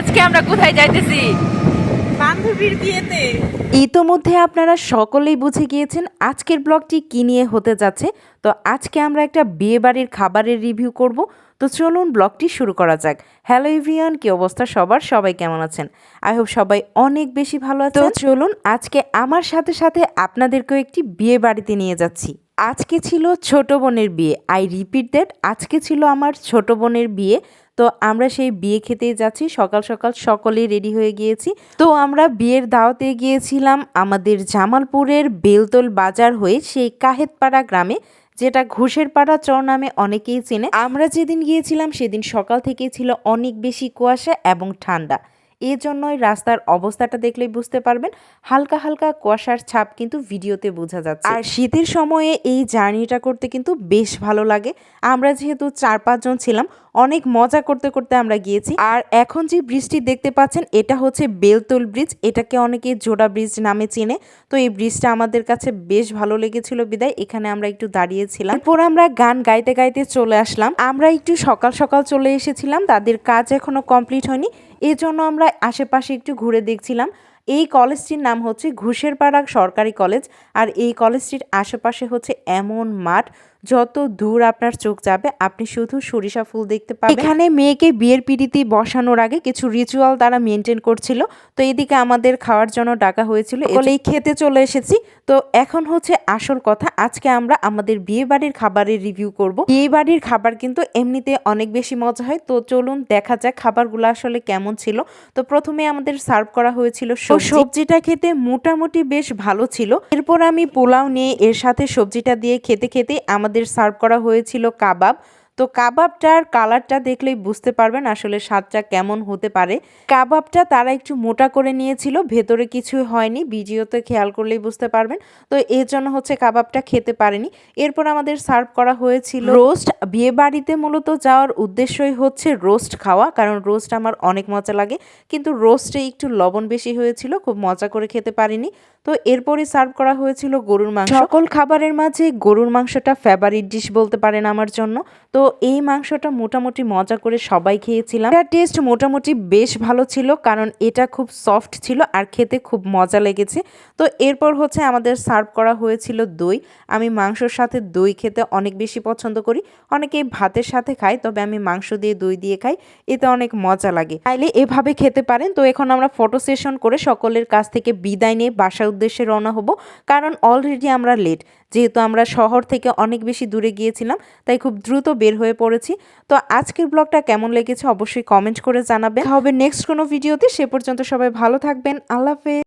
আজকে আমরা কোথায় যাইতেছি? বান্ধবীর বিয়েতে। ইতোমধ্যে আপনারা সকলেই বুঝে গিয়েছেন আজকের ব্লগটি কী নিয়ে হতে যাচ্ছে। তো আজকে আমরা একটা বিয়েবাড়ির খাবারের রিভিউ করব। তো চলুন ব্লগটি শুরু করা যাক। হ্যালো এভরিওয়ান কি অবস্থা সবার? সবাই কেমন আছেন? আই হোপ সবাই অনেক বেশি ভালো আছে তো চলুন আজকে আমার সাথে সাথে আপনাদেরকেও একটি বিয়ে বাড়িতে নিয়ে যাচ্ছি। আজকে ছিল ছোট বোনের বিয়ে। আই রিপিট দ্যাট আজকে ছিল আমার ছোট বোনের বিয়ে। তো আমরা সেই বিয়ে খেতে যাচ্ছি, সকাল সকাল সকলেই রেডি হয়ে গিয়েছি। তো আমরা বিয়ের দাওয়াতে গিয়েছিলাম আমাদের জামালপুরের বেলতল বাজার হয়ে সেই কাহেতপাড়া গ্রামে, যেটা ঘুষের পাড়া চর নামে অনেকেই চেনে। আমরা যেদিন গিয়েছিলাম সেদিন সকাল থেকেই ছিল অনেক বেশি কুয়াশা এবং ঠান্ডা। এই জন্যই রাস্তার অবস্থাটা দেখলেই বুঝতে পারবেন, হালকা হালকা কুয়াশার ছাপ কিন্তু ভিডিওতে বোঝা যাচ্ছে। আর শীতের সময়ে এই জার্নিটা করতে কিন্তু বেশ ভালো লাগে। আমরা যেহেতু চার পাঁচজন ছিলাম, অনেক মজা করতে করতে আমরা গিয়েছি। আর এখন যে ব্রিজটি দেখতে পাচ্ছেন, এটা হচ্ছে বেলতল ব্রিজ। এটাকে অনেকে জোড়া ব্রিজ নামে চেনে। তো এই ব্রিজটা আমাদের কাছে বেশ ভালো লেগেছিল বিদায়। এখানে আমরা একটু দাঁড়িয়েছিলাম। এরপর আমরা গান গাইতে গাইতে চলে আসলাম। আমরা একটু সকাল সকাল চলে এসেছিলাম। তাদের কাজ এখনও কমপ্লিট হয়নি। এই জন্য আমরা আশেপাশে একটু ঘুরে দেখছিলাম। এই কলেজটির নাম হচ্ছে ঘুষেরপাড়া সরকারি কলেজ। আর এই কলেজটির আশেপাশে হচ্ছে এমন মাঠ যত দূর আপনার চোখ যাবে আপনি শুধু সরিষা ফুল দেখতে পাবেন। এখানে মেয়েকে বিয়ের পিড়িতে বসানোর আগে কিছু রিচুয়াল তারা মেনটেন করছিল। তো এদিকে আমাদের খাওয়ার জন্য ডাকা হয়েছিল। এই খেতে চলে এসেছি। তো এখন হচ্ছে আসল কথা আজকে আমরা আমাদের বিয়ে বাড়ির খাবারের রিভিউ করব। বিয়ে বাড়ির খাবার কিন্তু এমনিতে অনেক বেশি মজা হয়। তো চলুন দেখা যাক খাবারগুলো আসলে কেমন ছিল। তো প্রথমে আমাদের সার্ভ করা হয়েছিল সবজিটা খেতে মোটামুটি বেশ ভালো ছিল। এরপর আমি পোলাও নিয়ে এর সাথে সবজিটা দিয়ে খেতে খেতে আমাদের সার্ভ করা হয়েছিল কাবাব। তো কাবাবটার কালারটা দেখলেই বুঝতে পারবেন আসলে স্বাদটা কেমন হতে পারে। কাবাবটা তারা একটু মোটা করে নিয়েছিল, ভেতরে কিছু হয়নি ভিডিওতে খেয়াল করলেই বুঝতে পারবেন। তো এর জন্য হচ্ছে কাবাবটা খেতে পারেনি। এরপর আমাদের সার্ভ করা হয়েছিল রোস্ট। বিয়ে বাড়িতে মূলত যাওয়ার উদ্দেশ্যই হচ্ছে রোস্ট খাওয়া, কারণ রোস্ট আমার অনেক মজা লাগে। কিন্তু রোস্টে একটু লবণ বেশি হয়েছিল, খুব মজা করে খেতে পারিনি। তো এরপরই সার্ভ করা হয়েছিল গরুর মাংস। সকল খাবারের মাঝে গরুর মাংসটা ফেভারিট ডিশ বলতে পারেন আমার জন্য। তো এই মাংসটা মোটামুটি মজা করে সবাই খেয়েছিলাম। এটার টেস্ট মোটামুটি বেশ ভালো ছিল কারণ এটা খুব সফট ছিল আর খেতে খুব মজা লেগেছে। তো এরপর হচ্ছে আমাদের সার্ভ করা হয়েছিল দই। আমি মাংসর সাথে দই খেতে অনেক বেশি পছন্দ করি। অনেকেই ভাতের সাথে খায়, তবে আমি মাংস দিয়ে দই দিয়ে খাই। এতে অনেক মজা লাগে। তাইলে এভাবে খেতে পারেন। তো এখন আমরা ফটো সেশন করে সকলের কাছ থেকে বিদায় নিয়ে বাসার উদ্দেশ্যে রওনা হব। কারণ অলরেডি আমরা লেট যেহেতু আমরা শহর থেকে অনেক বেশি দূরে গিয়েছিলাম, তাই খুব দ্রুত বের হয়ে পড়েছি। তো আজকের ব্লগটা কেমন লেগেছে অবশ্যই কমেন্ট করে জানাবেন। হবে নেক্সট কোনো ভিডিওতে সে পর্যন্ত সবাই ভালো থাকবেন। আল্লাহ হাফেজ।